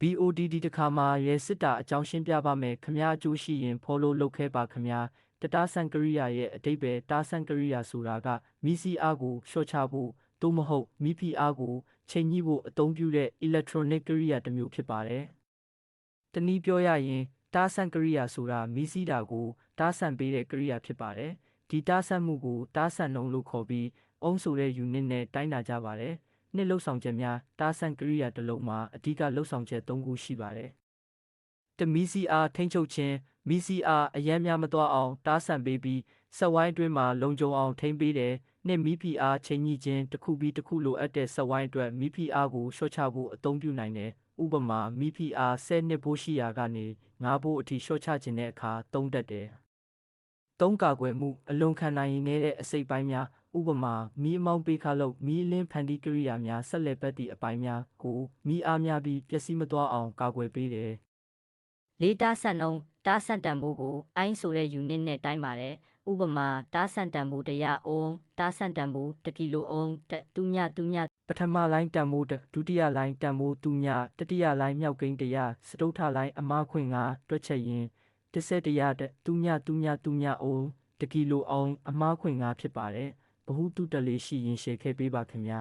BOD ဒီတစ်ခါမှာရဲစစ်တာအကြောင်းရှင်းပြပါမယ်ခမားအကျိုးရှိရင် follow လုပ်ခဲ့ပါခမားတတားဆန်ကရိယာရဲ့အတိတ်ပဲတားဆန်ကရိယာဆိုတာကမီစီအားကိုရှော့ချဖို့သို့မဟုတ်မီဖီအားကိုချိန်ညှိဖို့အသုံးပြုတဲ့ electronic ကရိယာတစ်မျိုးဖြစ်ပါတယ်တနည်းပြောရရင်တားဆန်ကရိယာဆိုတာမီစီတာကိုတားဆန်ပေးတဲ့ကရိယာဖြစ်ပါတယ်ဒီတားဆန်မှုကိုတားဆန်နှုံးလို့ခေါ်ပြီးအုံးဆိုတဲ့ unit နဲ့တိုင်းတာကြပါတယ် နှစ်လှုပ်ဆောင်ချက်များတားဆန်ကရိယာတစ်လုံးမှာအဓိကလှုပ်ဆောင်ချက်၃ခုရှိပါတယ်တမီစီအားထိမ့်ချုပ်ခြင်းမီစီအားအယမ်းများမသွားအောင်တားဆန်ပေးပြီးဆက်ဝိုင်းအတွင်းမှာလုံခြုံအောင်ထိမ့်ပေးတယ်နှစ်မီဖီအားချိန်ညှိခြင်းတစ်ခုပြီးတစ်ခုလိုအပ်တဲ့ဆက်ဝိုင်းအတွက်မီဖီအားကိုရှော့ချဖို့အသုံးပြုနိုင်တယ်ဥပမာမီဖီအား10နှစ်ဘိုးရှိရာကနေ9ဘိုးအထိရှော့ချခြင်းတဲ့အခါသုံးတတ်တယ်သုံးကာကွယ်မှုအလွန်ခံနိုင်ရည်နဲ့တဲ့အစိတ်ပိုင်းများ ဥပမာမီးအမောင်းပေးခါလို့မီးအလင်းဖန်တီးကိရိယာများဆက်လက်ပတ်သည့်အပိုင်းများကိုမီးအားများပြီးပျက်စီးမသွားအောင်ကာကွယ်ပေးတယ်လေးတားဆန်အောင်တားဆန်တန်ဖိုးကိုအိုင်းဆိုတဲ့ unit နဲ့တိုင်းပါတယ်ဥပမာတားဆန်တန်ဖိုး100အုံးတားဆန်တန်ဖိုး1ကီလိုအုံးတတူညတူညပထမလိုင်းတန်မိုးတစ်ဒုတိယလိုင်းတန်မိုးသူညတတိယလိုင်းမြောက်ကိန်းတရားစတုထလိုင်းအမခွင့်ငါတွက်ချက်ရင်တစ်ဆက်တရတဲ့သူညသူညသူညအုံးတကီလိုအောင်အမခွင့်ငါဖြစ်ပါတယ် ဘဟုတုတလေးရှိရင်ရှေ့ခဲ့ပေးပါခင်ဗျာ